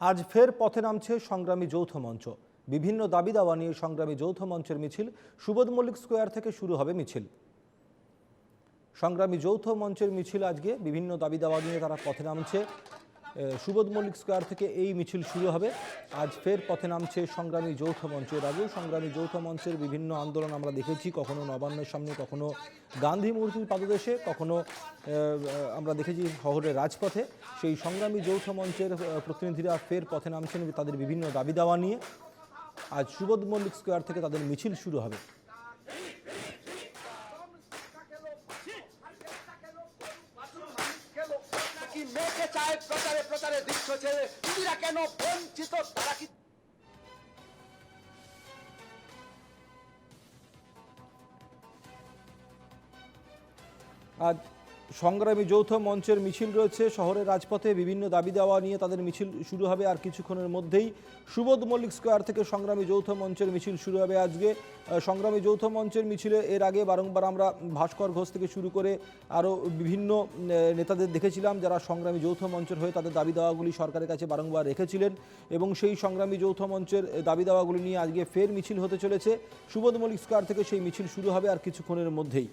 আজ ফের পথে নামছে সংগ্রামী যৌথ মঞ্চ। বিভিন্ন দাবি দাওয়া নিয়ে সংগ্রামী যৌথ মঞ্চের মিছিল সুবোধ মল্লিক স্কোয়ার থেকে শুরু হবে মিছিল। সংগ্রামী যৌথ মঞ্চের মিছিল আজকে। বিভিন্ন দাবি দাওয়া নিয়ে তারা পথে নামছে। সুবোধ মল্লিক স্কোয়ার থেকে এই মিছিল শুরু হবে। আজ ফের পথে নামছে সংগ্রামী যৌথ মঞ্চ। এর আগেও সংগ্রামী যৌথ মঞ্চের বিভিন্ন আন্দোলন আমরা দেখেছি, কখনো নবান্নের সামনে, কখনো গান্ধী মূর্তির পাদদেশে, কখনো আমরা দেখেছি শহরের রাজপথে। সেই সংগ্রামী যৌথ মঞ্চের প্রতিনিধিরা ফের পথে নামছেন তাদের বিভিন্ন দাবি দাওয়া নিয়ে। আজ সুবোধ মল্লিক স্কোয়ার থেকে তাদের মিছিল শুরু হবে। কি মেয়েকে চায় প্রচারে প্রচারে দৃশ্য ছেড়ে? তুমিরা কেন বঞ্চিত? তারা কি আজ সংগ্রামী যৌথ মঞ্চের মিছিল রয়েছে। শহরের রাজপথে বিভিন্ন দাবি দেওয়া নিয়ে তাদের মিছিল শুরু হবে আর কিছুক্ষণের মধ্যেই সুবোধ মল্লিক স্কোয়ার থেকে সংগ্রামী যৌথ মঞ্চের মিছিল শুরু হবে আজকে। সংগ্রামী যৌথ মঞ্চের মিছিলে এর আগে বারংবার আমরা ভাস্কর ঘোষ থেকে শুরু করে আরও বিভিন্ন নেতাদের দেখেছিলাম যারা সংগ্রামী যৌথ মঞ্চের হয়ে তাদের দাবি দাওয়াগুলি সরকারের কাছে বারংবার রেখেছিলেন এবং সেই সংগ্রামী যৌথ মঞ্চের দাবি দাওয়াগুলি নিয়ে আজকে ফের মিছিল হতে চলেছে। সুবোধ মল্লিক স্কোয়ার থেকে সেই মিছিল শুরু হবে আর কিছুক্ষণের মধ্যেই।